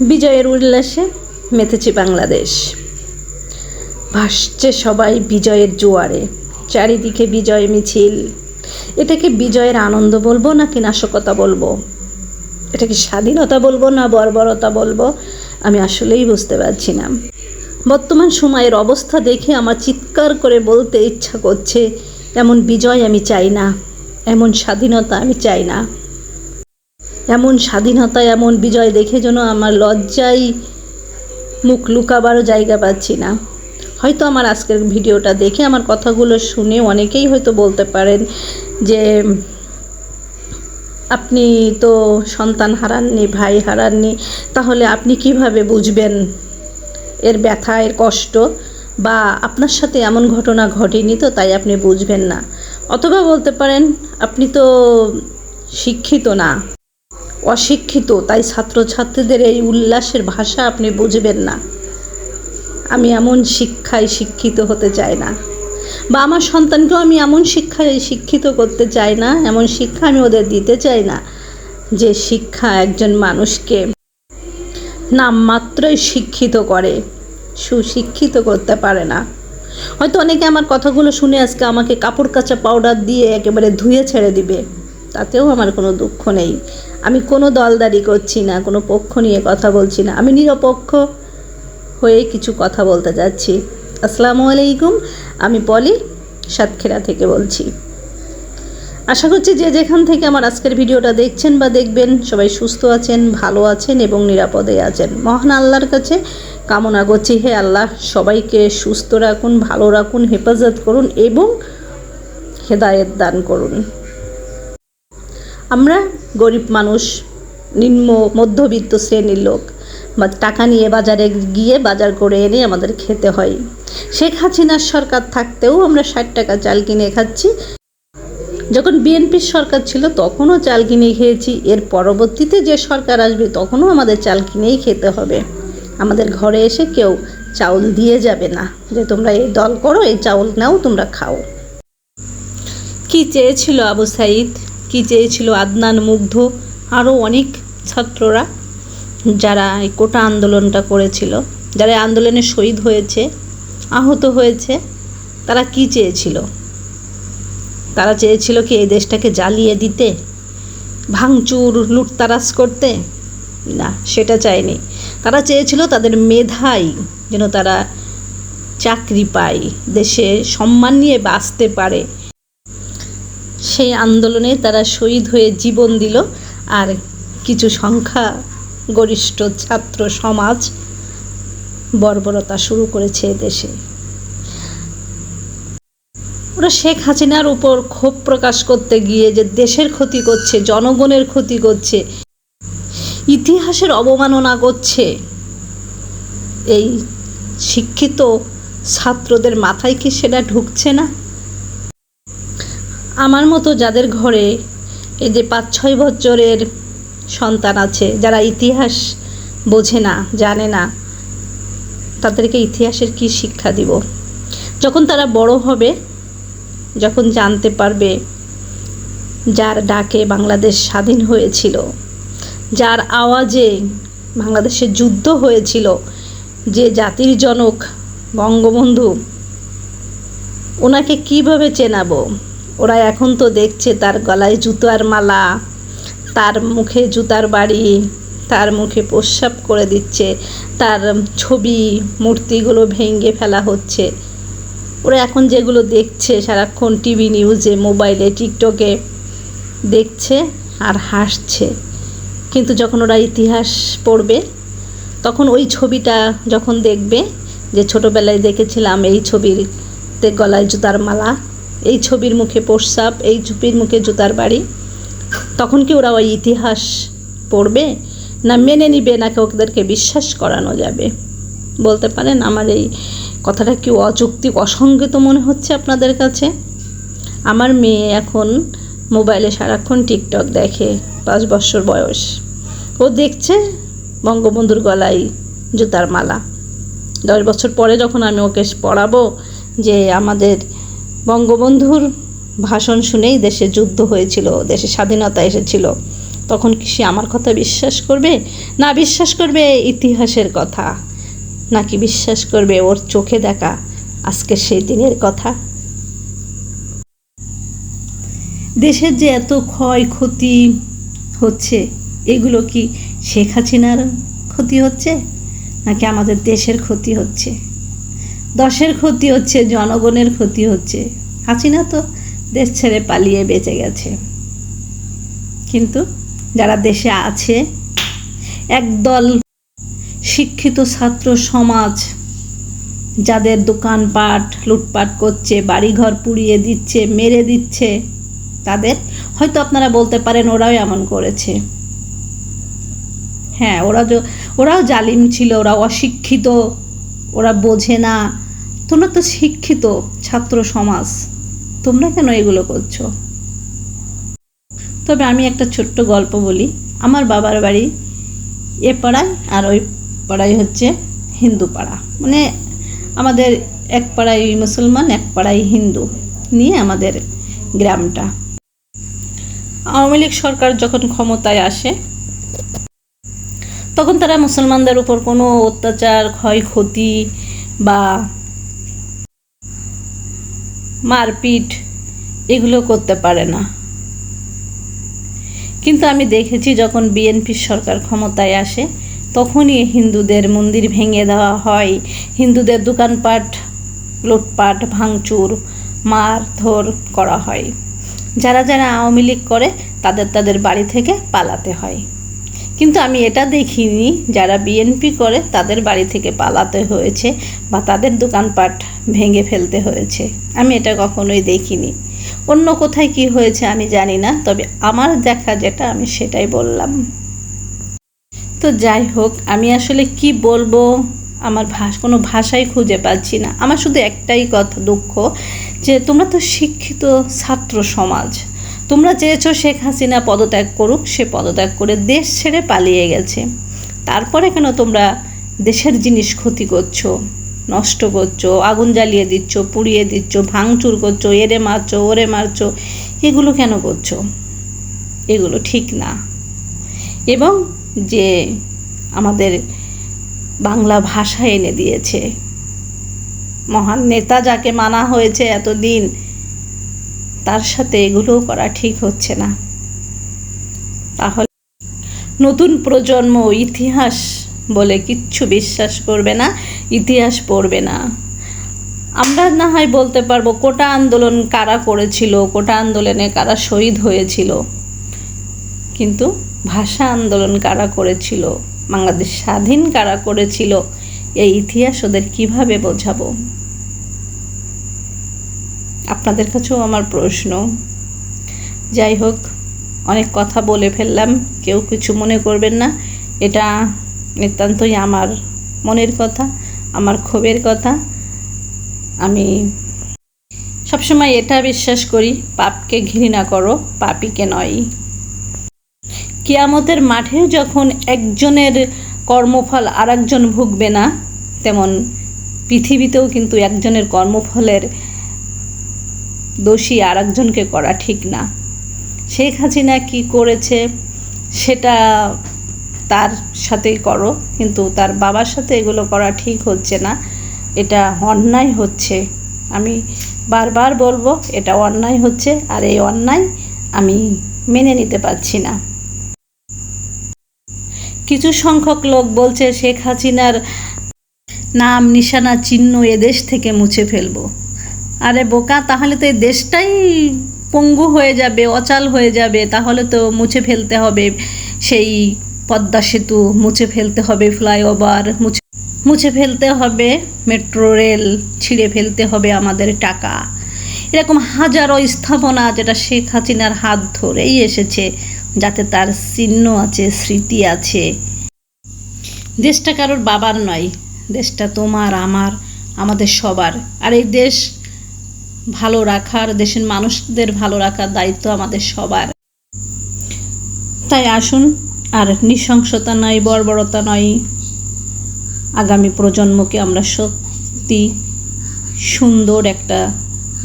বিজয়ের উল্লাসে মেতেছে বাংলাদেশ। ভাসছে সবাই বিজয়ের জোয়ারে, চারিদিকে বিজয় মিছিল। এটাকে বিজয়ের আনন্দ বলব নাকি নাশকতা বলব? এটা কি স্বাধীনতা বলব না বর্বরতা বলব? আমি আসলেই বুঝতে পারছি না। বর্তমান সময়ের অবস্থা দেখে আমার চিৎকার করে বলতে ইচ্ছা করছে, এমন বিজয় আমি চাই না, এমন স্বাধীনতা আমি চাই না। এমন স্বাধীনতা, এমন বিজয় দেখে যেন আমার লজ্জায় মুখ লুকাবারও জায়গা পাচ্ছি না। হয়তো আমার আজকের ভিডিওটা দেখে আমার কথাগুলো শুনে অনেকেই হয়তো বলতে পারেন যে, আপনি তো সন্তান হারাননি, ভাই হারাননি, তাহলে আপনি কীভাবে বুঝবেন এর ব্যথা, এর কষ্ট? বা আপনার সাথে এমন ঘটনা ঘটেনি তো, তাই আপনি বুঝবেন না। অথবা বলতে পারেন, আপনি তো শিক্ষিত না। অশিক্ষিত, তাই ছাত্রছাত্রীদের এই উল্লাসের ভাষা আপনি বুঝবেন না। আমি এমন শিক্ষায় শিক্ষিত হতে চাই না। বা আমার সন্তানকেও আমি এমন শিক্ষায় শিক্ষিত করতে চাই না, এমন শিক্ষা আমি ওদের দিতে চাই না, যে শিক্ষা একজন মানুষকে নামমাত্রই শিক্ষিত করে, সুশিক্ষিত করতে পারে না। হয়তো অনেকে আমার কথাগুলো শুনে আজকে আমাকে কাপড় কাচা পাউডার দিয়ে একেবারে ধুয়ে ছেড়ে দিবে, তাতেও আমার কোনো দুঃখ নেই। আমি কোনো দলদারি করছি না, কোনো পক্ষ নিয়ে কথা বলছি না। আমি নিরপেক্ষ হয়ে কিছু কথা বলতে যাচ্ছি। আসসালামু আলাইকুম, আমি পলি সাতক্ষীরা থেকে বলছি। আশা করছি যে যেখান থেকে আমার আজকের ভিডিওটা দেখছেন বা দেখবেন, সবাই সুস্থ আছেন, ভালো আছেন এবং নিরাপদে আছেন। মহান আল্লাহর কাছে কামনা করছি, হে আল্লাহ, সবাইকে সুস্থ রাখুন, ভালো রাখুন, হেফাজত করুন এবং হেদায়েত দান করুন। আমরা গরিব মানুষ, নিম্ন মধ্যবিত্ত শ্রেণির লোক। বা টাকা নিয়ে বাজারে গিয়ে বাজার করে এনে আমাদের খেতে হয়। শেখ হাসিনার সরকার থাকতেও আমরা ষাট টাকা চাল কিনে খাচ্ছি। যখন বিএনপির সরকার ছিল তখনও চাল কিনে খেয়েছি। এর পরবর্তীতে যে সরকার আসবে তখনও আমাদের চাল কিনেই খেতে হবে। আমাদের ঘরে এসে কেউ চাউল দিয়ে যাবে না। যে তোমরা এই দল করো, এই চাউল নাও, তোমরা খাও। কি চেয়েছিল আবু সাইদ? কি চেয়েছিল আদনান মুগ্ধ? আরও অনেক ছাত্ররা যারা এই কোটা আন্দোলনটা করেছিল, যারা আন্দোলনে শহীদ হয়েছে, আহত হয়েছে, তারা কি চেয়েছিল? তারা চেয়েছিল কি এই দেশটাকে জ্বালিয়ে দিতে? ভাঙচুর লুটতারাস করতে? না, সেটা চায়নি। তারা চেয়েছিল তাদের মেধাই যেন তারা চাকরি পায়, দেশে সম্মান নিয়ে বাঁচতে পারে। সেই আন্দোলনে তারা শহীদ হয়ে জীবন দিল। আর কিছু সংখ্যা গরিষ্ঠ ছাত্র সমাজ বর্বরতা শুরু করেছে দেশে। ওরা শেখ হাসিনার উপর ক্ষোভ প্রকাশ করতে গিয়ে যে দেশের ক্ষতি করছে, জনগণের ক্ষতি করছে, ইতিহাসের অবমাননা করছে, এই শিক্ষিত ছাত্রদের মাথায় কি সেটা ঢুকছে না? আমার মতো যাদের ঘরে এই যে পাঁচ ছয় বছরের সন্তান আছে, যারা ইতিহাস বোঝে না, জানে না, তাদেরকে ইতিহাসের কি শিক্ষা দিব? যখন তারা বড় হবে, যখন জানতে পারবে যার ডাকে বাংলাদেশ স্বাধীন হয়েছিল, যার আওয়াজে বাংলাদেশে যুদ্ধ হয়েছিল, যে জাতির জনক, বঙ্গবন্ধু, ওনাকে কীভাবে চেনাবো? ওরা এখন তো দেখছে তার গলায় জুতার মালা, তার মুখে জুতার বাড়ি, তার মুখে প্রস্রাব করে দিচ্ছে, তার ছবি, মূর্তিগুলো ভেঙে ফেলা হচ্ছে। ওরা এখন যেগুলো দেখছে সারাক্ষণ টিভি নিউজে, মোবাইলে, টিকটকে দেখছে আর হাসছে। কিন্তু যখন ওরা ইতিহাস পড়বে, তখন ওই ছবিটা যখন দেখবে যে ছোটোবেলায় দেখেছিলাম এই ছবিতে গলায় জুতার মালা এই ছবির মুখে প্রস্রাব এই ছবির মুখে জুতার বাড়ি। তখন কি ওরা ওই ইতিহাস পড়বে? না মেনে নিবে, নাকি ওদেরকে বিশ্বাস করানো যাবে? বলতে পারেন আমার এই কথাটা কি অযৌক্তিক অসঙ্গত মনে হচ্ছে আপনাদের কাছে? আমার মেয়ে এখন মোবাইলে সারাক্ষণ টিকটক দেখে, পাঁচ বছর বয়স। ও দেখছে বঙ্গবন্ধুর গলায় জুতার মালা। দশ বছর পরে যখন আমি ওকে পড়াবো যে আমাদের বঙ্গবন্ধুর ভাষণ শুনেই দেশে যুদ্ধ হয়েছিল, দেশে স্বাধীনতা এসেছিল। তখন কি সে আমার কথা বিশ্বাস করবে? না বিশ্বাস করবে ইতিহাসের কথা? নাকি বিশ্বাস করবে ওর চোখে দেখা আজকের সেই দিনের কথা? দেশের যে এত ক্ষয়ক্ষতি হচ্ছে, এগুলো কি শেখ হাসিনার ক্ষতি হচ্ছে? নাকি আমাদের দেশের ক্ষতি হচ্ছে? দশের ক্ষতি হচ্ছে, জনগণের ক্ষতি হচ্ছে। হাসিনা তো দেশ ছেড়ে পালিয়ে বেঁচে গেছে। কিন্তু যারা দেশে আছে, একদল শিক্ষিত ছাত্র সমাজ, যাদের দোকানপাট, লুটপাট করছে, বাড়িঘর পুড়িয়ে দিচ্ছে, মেরে দিচ্ছে, তাদের হয়তো আপনারা বলতে পারেন ওরাও এমন করেছে। হ্যাঁ ওরা ওরাও জালিম ছিল, ওরা অশিক্ষিত, ওরা বোঝে না তোমরা তো শিক্ষিত ছাত্র সমাজ। তোমরা কেন এগুলো করছ? তবে আমি একটা ছোট্ট গল্প বলি। আমার বাবার বাড়ি এ পাড়ায় আর ওই পাড়ায় হচ্ছে হিন্দু পাড়া। মানে আমাদের এক পাড়ায় মুসলমান, এক পাড়ায় হিন্দু নিয়ে আমাদের গ্রামটা। আওয়ামী লীগ সরকার যখন ক্ষমতায় আসে, তখন তারা মুসলমানদের উপর কোনো অত্যাচার, ক্ষয়ক্ষতি বা মারপিট এগুলো করতে পারে না। কিন্তু আমি দেখেছি যখন বিএনপির সরকার ক্ষমতায় আসে, তখনই হিন্দুদের মন্দির ভেঙে দেওয়া হয়। হিন্দুদের দোকানপাট, লুটপাট, ভাঙচুর, মারধর করা হয়। যারা যারা আওয়ামী লীগ করে, তাদের তাদের বাড়ি থেকে পালাতে হয়। কিন্তু আমি এটা দেখিনি। যারা বিএনপি করে, তাদের বাড়ি থেকে পালাতে হয়েছে বা তাদের দোকানপাট ভেঙে ফেলতে হয়েছে। আমি এটা কখনোই দেখিনি। অন্য কোথায় কি হয়েছে আমি জানি না, তবে আমার দেখা যেটা, আমি সেটাই বললাম। তো যাই হোক, আমি আসলে কি বলব? আমার ভাষ কোনো ভাষাই খুঁজে পাচ্ছি না। আমার শুধু একটাই কথা, দুঃখ, যে তোমরা তো শিক্ষিত ছাত্র সমাজ। তোমরা চেয়েছো শেখ হাসিনা পদত্যাগ করুক, সে পদত্যাগ করে দেশ ছেড়ে পালিয়ে গেছে। তারপরে কেন তোমরা দেশের জিনিস ক্ষতি করছ? নষ্ট করছ, আগুন জ্বালিয়ে দিচ্ছ, পুড়িয়ে দিচ্ছ, ভাঙচুর করছ এরে মারছো ওরে মারছো, এগুলো কেন করছ? এগুলো ঠিক না। এবং যে আমাদের বাংলা ভাষা এনে দিয়েছে, মহান নেতা যাকে মানা হয়েছে এতদিন তার সাথে এগুলোও করা ঠিক হচ্ছে না। তাহলে নতুন প্রজন্ম ইতিহাস বলে কিচ্ছু বিশ্বাস করবে না, ইতিহাস পড়বে না। আমরা না হয় বলতে পারব কোটা আন্দোলন কারা করেছিল, কোটা আন্দোলনে কারা শহীদ হয়েছিল। কিন্তু ভাষা আন্দোলন কারা করেছিল, বাংলাদেশ স্বাধীন কারা করেছিল, এই ইতিহাস ওদের কীভাবে বোঝাবো? আপনাদের কাছেও আমার প্রশ্ন। যাই হোক, অনেক কথা বলে ফেললাম, কেউ কিছু মনে করবেন না, এটা নিতান্তই আমার মনের কথা, আমার ক্ষোভের কথা। আমি সবসময় এটা বিশ্বাস করি, পাপকে ঘৃণা করো, পাপিকে নয়। কিয়ামতের মাঠে যখন একজনের কর্মফল আর একজন ভুগবে না, তেমন পৃথিবীতেও কিন্তু একজনের কর্মফলের দোষী আর একজনকে করা ঠিক না। শেখ হাসিনা কি করেছে সেটা তার সাথেই করো, কিন্তু তার বাবার সাথে এগুলো করা ঠিক হচ্ছে না। এটা অন্যায় হচ্ছে। আমি বারবার বলব, এটা অন্যায় হচ্ছে, আর এই অন্যায় আমি মেনে নিতে পারছি না। কিছু সংখ্যক লোক বলছে, শেখ হাসিনার নাম, নিশানা, চিহ্ন এদেশ থেকে মুছে ফেলব। আরে বোকা, তাহলে তো এই দেশটাই পঙ্গু হয়ে যাবে, অচাল হয়ে যাবে, তাহলে তো মুছে ফেলতে হবে সেই পদ্মা সেতু, মুছে ফেলতে হবে ফ্লাইওভার, মুছে মুছে ফেলতে হবে মেট্রো রেল, ছিঁড়ে ফেলতে হবে আমাদের টাকা। এরকম হাজারো স্থাপনা যেটা শেখ হাসিনার হাত ধরেই এসেছে, যাতে তার চিহ্ন আছে, স্মৃতি আছে। দেশটা কারোর বাবার নয়, দেশটা তোমার, আমার, আমাদের সবার। আর এই দেশ ভালো রাখার, দেশের মানুষদের ভালো রাখার দায়িত্ব আমাদের সবার। তাই আসুন, আর নৃশংসতা নয়, বর্বরতা নয়, আগামী প্রজন্মকে আমরা সত্যি সুন্দর একটা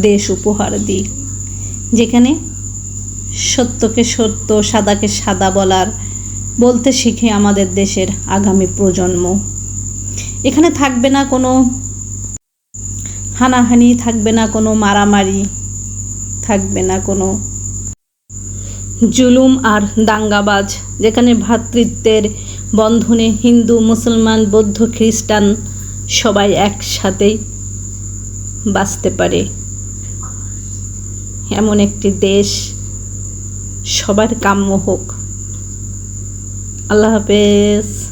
দেশ উপহার দিই। যেখানে সত্যকে সত্য, সাদাকে সাদা বলার, বলতে শিখে আমাদের দেশের আগামী প্রজন্ম। এখানে থাকবে না কোনো হানাহানি থাকবে না, কোনো মারামারি থাকবে না, কোনো জুলুম আর দাঙ্গাবাজ। যেখানে ভ্রাতৃত্বের বন্ধনে হিন্দু, মুসলমান, বৌদ্ধ, খ্রিস্টান সবাই একসাথেই বাঁচতে পারে। এমন একটি দেশ সবার কাম্য হোক। আল্লাহ হাফেজ।